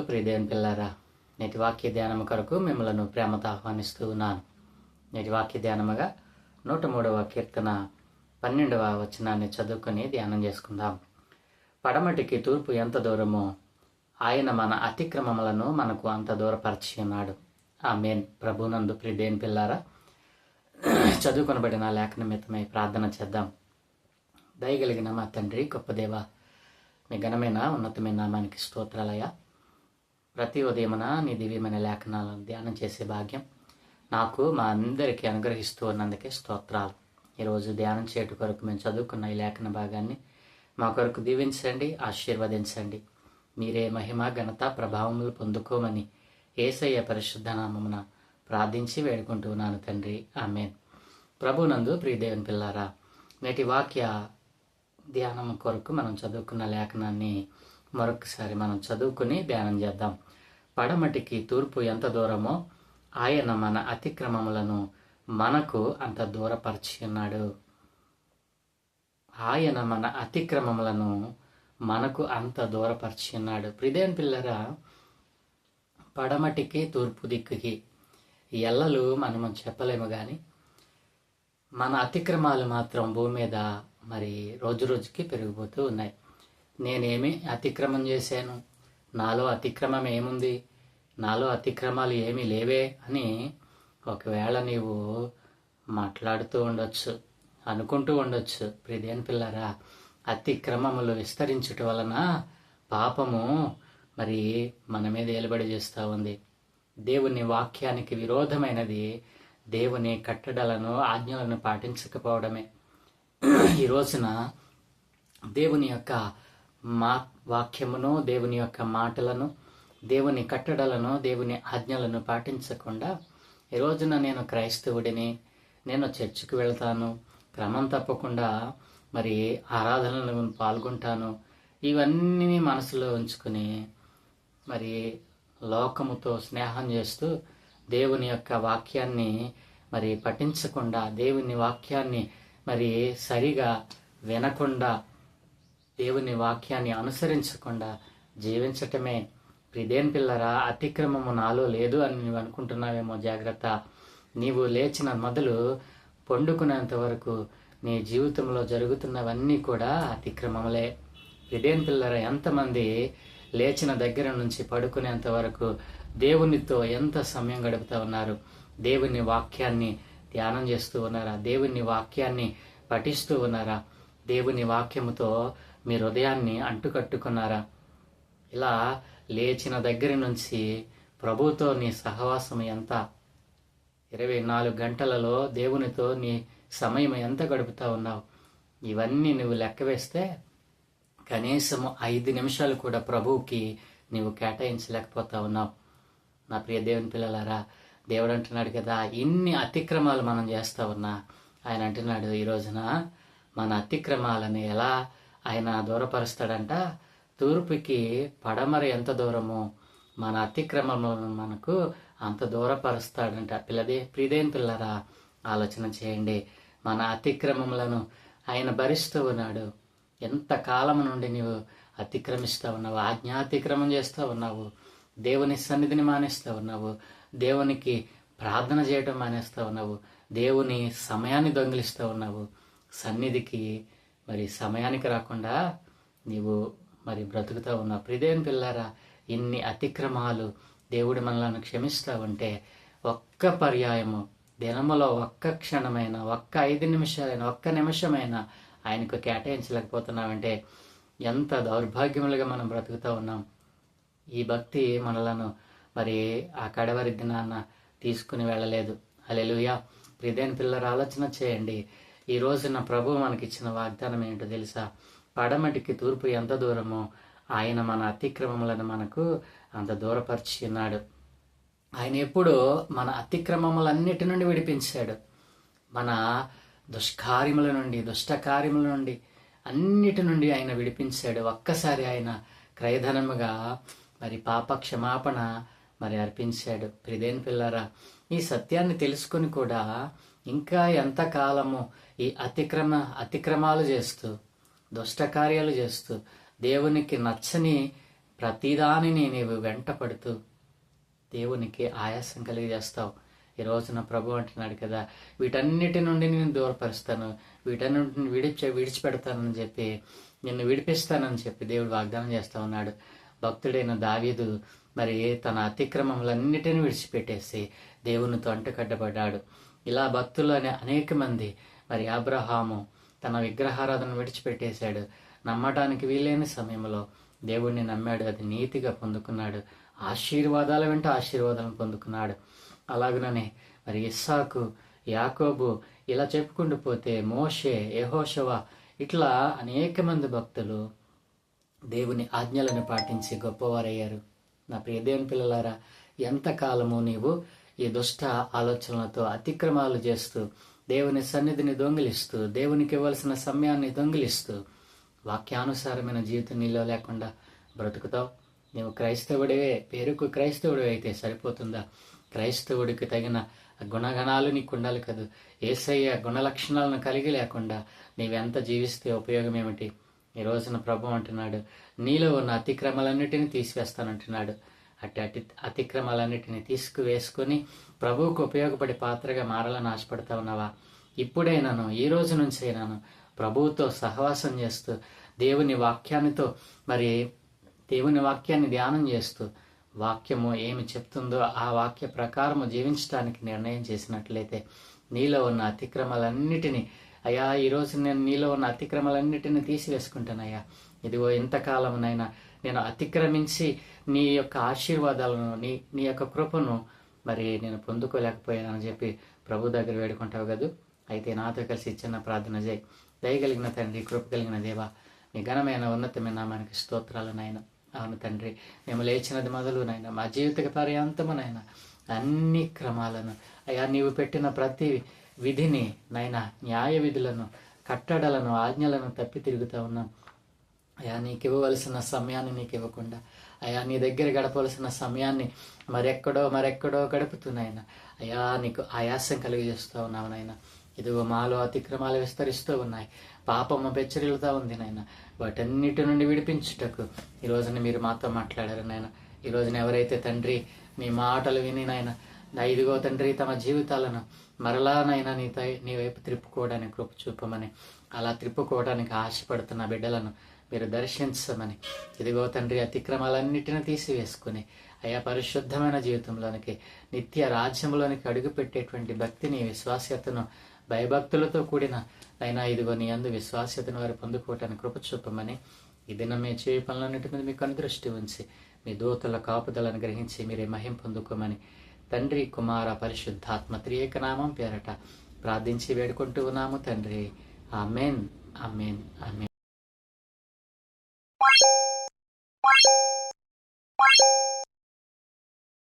ప్రభునందు ప్రియదేవన్ పిల్లారా నేటి వాక్య ధ్యానము కొరకు మిమ్మలను ప్రేమతో ఆహ్వానిస్తూ ఉన్నాను. నేటి వాక్య ధ్యానముగా నూట మూడవ కీర్తన పన్నెండవ వచనాన్ని చదువుకొని ధ్యానం చేసుకుందాం. పడమటికి తూర్పు ఎంత దూరమో ఆయన మన అతిక్రమములను మనకు అంత దూరపరిచి ఉన్నాడు ఆ మేన్ ప్రభునందు ప్రియదేవన్ పిల్లారా చదువుకొనబడిన లేఖనమితమై ప్రార్థన చేద్దాం. దయగలిగిన మా తండ్రి గొప్ప దేవ మీ ఘనమైన ఉన్నతమైన నామానికి స్తోత్రాలయ ప్రతి ఉదయమున నీ దివ్యమైన లేఖనాలను ధ్యానం చేసే భాగ్యం నాకు మా అందరికీ అనుగ్రహిస్తూ ఉన్నందుకే స్తోత్రాలు. ఈరోజు ధ్యానం చేయటం కొరకు మేము చదువుకున్న ఈ లేఖన భాగాన్ని మా కొరకు దీవించండి ఆశీర్వదించండి. మీరే మహిమ ఘనత ప్రభావములు పొందుకోమని ఏసయ్య పరిశుద్ధ నామమున ప్రార్థించి వేడుకుంటున్నాను తండ్రి. ఆమెన్. ప్రభునందు ప్రియదేవన్ పిల్లారా నేటి వాక్య ధ్యానం కొరకు మనం చదువుకున్న లేఖనాన్ని మరొకసారి మనం చదువుకుని ధ్యానం చేద్దాం. పడమటికి తూర్పు ఎంత దూరమో ఆయన మన అతిక్రమములను మనకు అంత దూరపరిచి ఉన్నాడు ఆయన మన అతిక్రమములను మనకు అంత దూరపరిచి ఉన్నాడు ప్రిదేన్ పిల్లరా పడమటికి తూర్పు దిక్కుకి ఎల్లలు మనము చెప్పలేము కానీ మన అతిక్రమాలు మాత్రం భూమి మీద మరి రోజు రోజుకి పెరిగిపోతూ ఉన్నాయి. నేనేమి అతిక్రమం చేశాను? నాలో అతిక్రమం ఏముంది? నాలో అతిక్రమాలు ఏమీ లేవే అని ఒకవేళ నీవు మాట్లాడుతూ ఉండొచ్చు అనుకుంటూ ఉండొచ్చు ప్రిదేన్ పిల్లరా. అతిక్రమములు విస్తరించుట వలన పాపము మరి మన మీద ఏలుబడి చేస్తూ ఉంది. దేవుని వాక్యానికి విరోధమైనది దేవుని కట్టడలను ఆజ్ఞలను పాటించకపోవడమే. ఈ రోజున దేవుని యొక్క మా వాక్యమును దేవుని యొక్క మాటలను దేవుని కట్టడలను దేవుని ఆజ్ఞలను పాటించకుండా ఈ రోజున నేను క్రైస్తవుడిని నేను చర్చికి వెళ్తాను క్రమం తప్పకుండా మరి ఆరాధనలను పాల్గొంటాను ఇవన్నీ మనసులో ఉంచుకుని మరి లోకముతో స్నేహం చేస్తూ దేవుని యొక్క వాక్యాన్ని మరి పఠించకుండా దేవుని వాక్యాన్ని మరి సరిగా వినకుండా దేవుని వాక్యాన్ని అనుసరించకుండా జీవించటమే. ప్రిదేన్ పిల్లరా అతిక్రమము నాలో లేదు అని నువ్వు అనుకుంటున్నావేమో జాగ్రత్త. నీవు లేచిన మొదలు పండుకునేంత వరకు నీ జీవితంలో జరుగుతున్నవన్నీ కూడా అతిక్రమములే. ప్రిదేన్ పిల్లర ఎంతమంది లేచిన దగ్గర నుంచి పడుకునేంత వరకు దేవునితో ఎంత సమయం గడుపుతూ ఉన్నారు? దేవుని వాక్యాన్ని ధ్యానం చేస్తూ ఉన్నారా? దేవుని వాక్యాన్ని పఠిస్తూ ఉన్నారా? దేవుని వాక్యముతో మీ హృదయాన్ని అంటుకట్టుకున్నారా? ఇలా లేచిన దగ్గర నుంచి ప్రభుతో నీ సహవాసం ఎంత? ఇరవై నాలుగు గంటలలో దేవునితో నీ సమయం ఎంత గడుపుతా ఉన్నావు? ఇవన్నీ నువ్వు లెక్క వేస్తే కనీసం ఐదు నిమిషాలు కూడా ప్రభువుకి నువ్వు కేటాయించలేకపోతా ఉన్నావు. నా ప్రియ దేవుని పిల్లలారా దేవుడు అంటున్నాడు కదా ఇన్ని అతిక్రమాలు మనం చేస్తా ఉన్నా ఆయన అంటున్నాడు ఈ రోజున మన అతిక్రమాలని ఎలా ఆయన దూరపరుస్తాడంట. తూర్పుకి పడమర ఎంత దూరమో మన అతిక్రమములను మనకు అంత దూరపరుస్తాడంట. పిల్లదే ప్రిదేంతులరా పిల్లరా ఆలోచన చేయండి. మన అతిక్రమములను ఆయన భరిస్తూ ఉన్నాడు. ఎంత కాలం నుండి నీవు అతిక్రమిస్తూ ఉన్నావు ఆజ్ఞాతిక్రమం చేస్తూ ఉన్నావు దేవుని సన్నిధిని మానేస్తూ ఉన్నావు దేవునికి ప్రార్థన చేయడం మానేస్తూ ఉన్నావు దేవుని సమయాన్ని దొంగిలిస్తూ ఉన్నావు సన్నిధికి మరి సమయానికి రాకుండా నీవు మరి బ్రతుకుతూ ఉన్నావు ప్రిదేం పిల్లారా ఇన్ని అతిక్రమాలు దేవుడు మనలను క్షమిస్తా ఉంటే ఒక్క పర్యాయము దినములో ఒక్క క్షణమైన ఒక్క ఐదు నిమిషాలైనా ఒక్క నిమిషమైనా ఆయనకు కేటాయించలేకపోతున్నామంటే ఎంత దౌర్భాగ్యములుగా మనం బ్రతుకుతూ ఉన్నాం. ఈ భక్తి మనలను మరి ఆ కడవరి దినాన్న తీసుకుని వెళ్ళలేదు. అలెలుయా ప్రిదేన్ పిల్లల ఆలోచన చేయండి. ఈ రోజున ప్రభు మనకిచ్చిన వాగ్దానం ఏంటో తెలుసా? పడమటికి తూర్పు ఎంత దూరమో ఆయన మన అతిక్రమములను మనకు అంత దూరపరిచి ఉన్నాడు. ఆయన ఎప్పుడూ మన అతిక్రమములన్నిటి నుండి విడిపించాడు. మన దుష్కార్యముల నుండి దుష్టకార్యముల నుండి అన్నిటి నుండి ఆయన విడిపించాడు. ఒక్కసారి ఆయన క్రయధనముగా మరి పాప క్షమాపణ మరి అర్పించాడు. ప్రిదేన్ పిల్లరా ఈ సత్యాన్ని తెలుసుకొని కూడా ఇంకా ఎంతకాలము ఈ అతిక్రమ అతిక్రమాలు చేస్తూ దుష్ట కార్యాలు చేస్తూ దేవునికి నచ్చని ప్రతిదానిని నీవు వెంట పడుతూ దేవునికి ఆయాసం కలిగజేస్తావు. ఈ రోజున ప్రభు అంటున్నాడు కదా వీటన్నిటి నుండి నేను దూరపరుస్తాను వీటన్నిటిని విడిచి విడిచిపెడతానని చెప్పి నిన్ను విడిపిస్తానని చెప్పి దేవుడు వాగ్దానం చేస్తా ఉన్నాడు. భక్తుడైన దావీదు మరి తన అతిక్రమములన్నిటిని విడిచిపెట్టేసి దేవునితో అంటుకట్టబడ్డాడు. ఇలా భక్తులు అనే అనేక మంది మరి అబ్రహాము తన విగ్రహారాధన విడిచిపెట్టేశాడు. నమ్మటానికి వీలైన సమయంలో దేవుణ్ణి నమ్మాడు. అది నీతిగా పొందుకున్నాడు. ఆశీర్వాదాల వెంట ఆశీర్వాదాలను పొందుకున్నాడు. అలాగనే మరి ఇస్సాకు యాకోబు ఇలా చెప్పుకుంటూ పోతే మోషే యహోషవ ఇట్లా అనేక మంది భక్తులు దేవుని ఆజ్ఞలను పాటించి గొప్పవారయ్యారు. నా ప్రియ దేవుని పిల్లలారా ఎంతకాలము నీవు ఈ దుష్ట ఆలోచనలతో అతిక్రమాలు చేస్తూ దేవుని సన్నిధిని దొంగిలిస్తూ దేవునికి ఇవ్వాల్సిన సమయాన్ని దొంగిలిస్తూ వాక్యానుసారమైన జీవితం నీలో లేకుండా బ్రతుకుతావు. నీవు క్రైస్తవుడివే పేరుకు క్రైస్తవుడు అయితే సరిపోతుందా? క్రైస్తవుడికి తగిన గుణగణాలు నీకు ఉండాలి కదా? ఏసయ్య గుణలక్షణాలను కలిగి లేకుండా నీవెంత జీవిస్తే ఉపయోగం ఏమిటి ఈ రోజున ప్రభు అంటున్నాడు నీలో ఉన్న అతిక్రమాలన్నిటిని తీసివేస్తానంటున్నాడు. అట్టి అతి అతిక్రమాలన్నిటిని తీసుకువేసుకొని ప్రభువుకు ఉపయోగపడే పాత్రగా మారాలని ఆశపడతా ఉన్నావా? ఇప్పుడైనాను ఈ రోజు నుంచైనాను ప్రభువుతో సహవాసం చేస్తూ దేవుని వాక్యానితో మరి దేవుని వాక్యాన్ని ధ్యానం చేస్తూ వాక్యము ఏమి చెప్తుందో ఆ వాక్య ప్రకారము జీవించడానికి నిర్ణయం చేసినట్లయితే నీలో ఉన్న అతిక్రమాలన్నిటినీ అయ్యా ఈరోజు నేను నీలో ఉన్న అతిక్రమలన్నిటిని తీసివేసుకుంటానయ్యా ఇదిగో ఇంతకాలమునైనా నేను అతిక్రమించి నీ యొక్క ఆశీర్వాదాలను నీ నీ యొక్క కృపను మరి నేను పొందుకోలేకపోయానని చెప్పి ప్రభు దగ్గర వేడుకుంటావు కదూ. అయితే నాతో కలిసి చిన్న ప్రార్థన చేయి. దయగలిగిన తండ్రి కృప కలిగిన దేవా నీ ఘనమైన ఉన్నతమైన నామానికి స్తోత్రాలు నాయన. అవును తండ్రి మేము లేచినది మొదలు నాయన. మా జీవిత పర్యాంతము నాయన. అన్ని క్రమాలను అయ్యా నీవు పెట్టిన ప్రతి విధిని నాయన న్యాయ విధులను కట్టడలను ఆజ్ఞలను తప్పి తిరుగుతూ ఉన్నాం. అయా నీకు ఇవ్వవలసిన సమయాన్ని నీకు ఇవ్వకుండా అయా నీ దగ్గర గడపవలసిన సమయాన్ని మరెక్కడో మరెక్కడో గడుపుతున్నాయన. అయా నీకు ఆయాసం కలిగజేస్తూ ఉన్నావు నాయన. ఇదిగో మాలో అతిక్రమాలు విస్తరిస్తూ ఉన్నాయి. పాపము బెచ్చరిల్లుతూ ఉంది నాయన. వాటన్నిటి నుండి విడిపించుటకు ఈ రోజున మీరు మాతో మాట్లాడారు నాయన. ఈ రోజున ఎవరైతే తండ్రి మీ మాటలు విని నాయన ఇదిగో తండ్రి తమ జీవితాలను మరలానైనా నీ తై నీ వైపు త్రిప్పుకోవడానికి కృప చూపమని అలా త్రిప్పుకోవడానికి ఆశపడుతున్న బిడ్డలను మీరు దర్శించమని ఇదిగో తండ్రి అతిక్రమాలన్నిటిని తీసివేసుకుని అయా పరిశుద్ధమైన జీవితంలోనికి నిత్య రాజ్యంలోనికి అడుగుపెట్టేటువంటి భక్తిని విశ్వాస్యతను భయభక్తులతో కూడిన అయినా ఇదిగో నీ అందు విశ్వాస్యతను వారు పొందుకోవటానికి కృప చూపమని ఈ దినం మీ చేయ పనులన్నిటి మీద మీకు అనుదృష్టి ఉంచి మీ దూతల కాపుదలను గ్రహించి మీరే మహిం పొందుకోమని తండ్రి కుమార పరిశుద్ధాత్మ త్రియేక నామం పేరట ప్రార్థించి వేడుకుంటూ ఉన్నాము తండ్రి. ఆమెన్. ఆమెన్. ఆమెన్.